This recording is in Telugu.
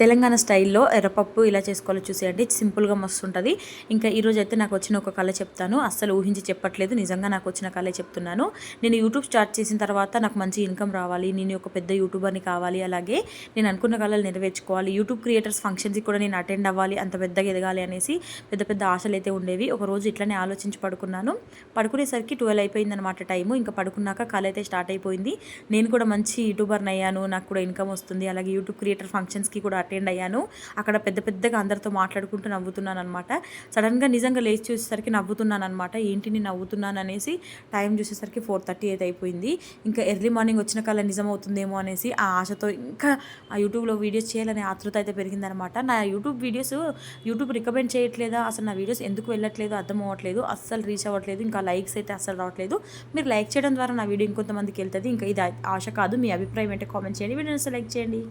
తెలంగాణ స్టైల్లో ఎర్రపప్పు ఇలా చేసుకోవాలో చూసేయండి. సింపుల్గా మస్తు ఉంటుంది ఇంకా ఈరోజు అయితే నాకు వచ్చిన ఒక కళ చెప్తాను. అస్సలు ఊహించి చెప్పట్లేదు. నిజంగా నాకు వచ్చిన కళ చెప్తున్నాను. నేను యూట్యూబ్ స్టార్ట్ చేసిన తర్వాత నాకు మంచి ఇన్కమ్ రావాలి. నేను ఒక పెద్ద యూట్యూబర్ని కావాలి. అలాగే నేను అనుకున్న కళలు నెరవేర్చుకోవాలి. యూట్యూబ్ క్రియేటర్స్ ఫంక్షన్స్కి కూడా నేను అటెండ్ అవ్వాలి. అంత పెద్దగా ఎదగాలి అనేసి పెద్ద పెద్ద ఆశలు అయితే ఉండేవి. ఒక రోజు ఇట్లనే ఆలోచించి పడుకున్నాను. పడుకునేసరికి ట్వెల్వ్ అయిపోయింది అనమాట టైము. ఇంకా పడుకున్నాక కళ అయితే స్టార్ట్ అయిపోయింది. నేను కూడా మంచి యూట్యూబర్ని అయ్యాను. నాకు కూడా ఇన్కమ్ వస్తుంది. అలాగే యూట్యూబ్ క్రియేటర్ ఫంక్షన్స్కి కూడా అటెండ్ అయ్యాను. అక్కడ పెద్ద పెద్దగా అందరితో మాట్లాడుకుంటూ నవ్వుతున్నాను అనమాట సడన్గా నిజంగా లేచి చూసేసరికి నవ్వుతున్నాను అనమాట ఏంటి నేను నవ్వుతున్నాను అనేసి టైం చూసేసరికి ఫోర్ థర్టీ అయితే అయిపోయింది. ఇంకా ఎర్లీ మార్నింగ్ వచ్చిన కల్లా నిజం అవుతుందేమో అనేసి ఆ ఆశతో ఇంకా ఆ యూట్యూబ్లో వీడియోస్ చేయాలనే ఆతృత అయితే పెరిగిందనమాట నా యూట్యూబ్ వీడియోస్ యూట్యూబ్ రికమెండ్ చేయట్లేదా? అసలు నా వీడియోస్ ఎందుకు వెళ్ళట్లేదు? అర్థం అవ్వట్లేదు. అస్సలు రీచ్ అవ్వట్లేదు. ఇంకా లైక్స్ అయితే అస్సలు రావట్లేదు. మీరు లైక్ చేయడం ద్వారా నా వీడియో ఇంకొంతమందికి వెళ్తుంది. ఇంకా ఇది ఆశ కాదు. మీ అభిప్రాయం ఏంటో కామెంట్ చేయండి. వీడియోని లైక్ చేయండి.